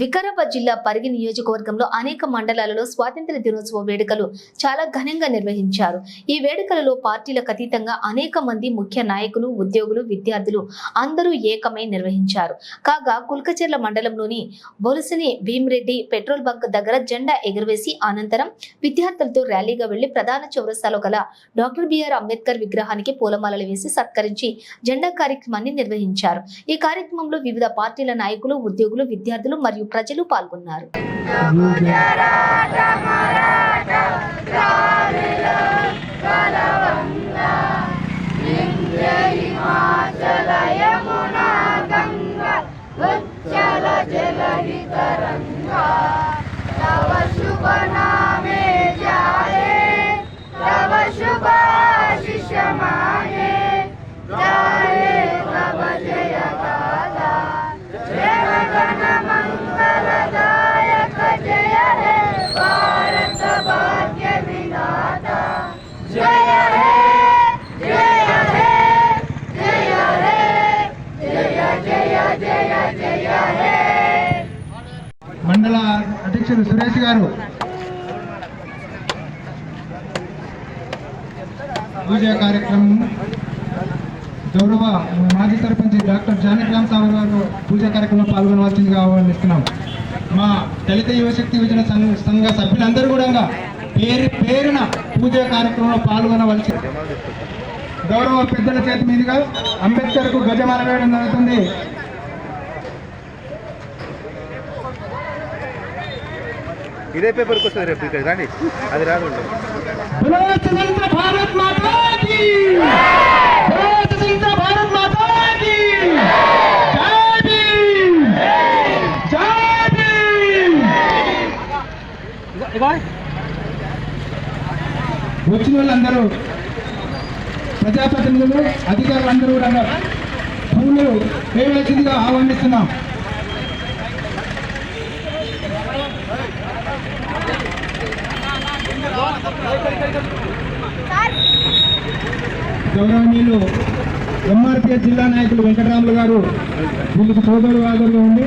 వికారాబాద్ జిల్లా పరిగి నియోజకవర్గంలో అనేక మండలాలలో స్వాతంత్ర దినోత్సవ వేడుకలు చాలా ఘనంగా నిర్వహించారు. ఈ వేడుకలలో పార్టీలకు అతీతంగా అనేక మంది ముఖ్య నాయకులు ఉద్యోగులు విద్యార్థులు అందరూ ఏకమై నిర్వహించారు. కాగా కుల్కచెర్ల మండలంలోని బొలసని భీమరెడ్డి పెట్రోల్ బంక్ దగ్గర జెండా ఎగురవేసి అనంతరం విద్యార్థులతో ర్యాలీగా వెళ్ళి ప్రధాన చౌరస్తాలో గల డాక్టర్ బిఆర్ అంబేద్కర్ విగ్రహానికి పూలమాలలు వేసి సత్కరించి జెండా కార్యక్రమాన్ని నిర్వహించారు. ఈ కార్యక్రమంలో వివిధ పార్టీల నాయకులు ఉద్యోగులు విద్యార్థులు మరియు ప్రజలు పాల్గొన్నారు. మండల అధ్యక్షులు సురేష్ గారు. పూజ కార్యక్రమం గౌరవ మాజీ సర్పంచ్ డాక్టర్ జానకిరామ్ సాగర్ గారు పూజ కార్యక్రమంలో పాల్గొనవలసిందిగా ఆహ్వానిస్తున్నాం. మా దళిత యువశక్తి యువజన సంఘ సభ్యులందరూ కూడా పేరు పేరున పూజ కార్యక్రమంలో పాల్గొనవలసి గౌరవ పెద్దల చేతి మీదుగా అంబేద్కర్కు గజమాల వేయడం జరుగుతుంది. ఇదే పేపర్ కోసం రేపు ఇక్కడ కానీ అది రాదు వచ్చిన వాళ్ళందరూ ప్రజాప్రతినిధులు అధికారులు అందరూ కూడా పూలు వేయవలసిందిగా ఆహ్వానిస్తున్నాం. గౌరవనీయులు ఎంఆర్పిఎస్ జిల్లా నాయకులు వెంకటరాములు గారు వీళ్ళకి సోదరు వాదరుగా ఉండి.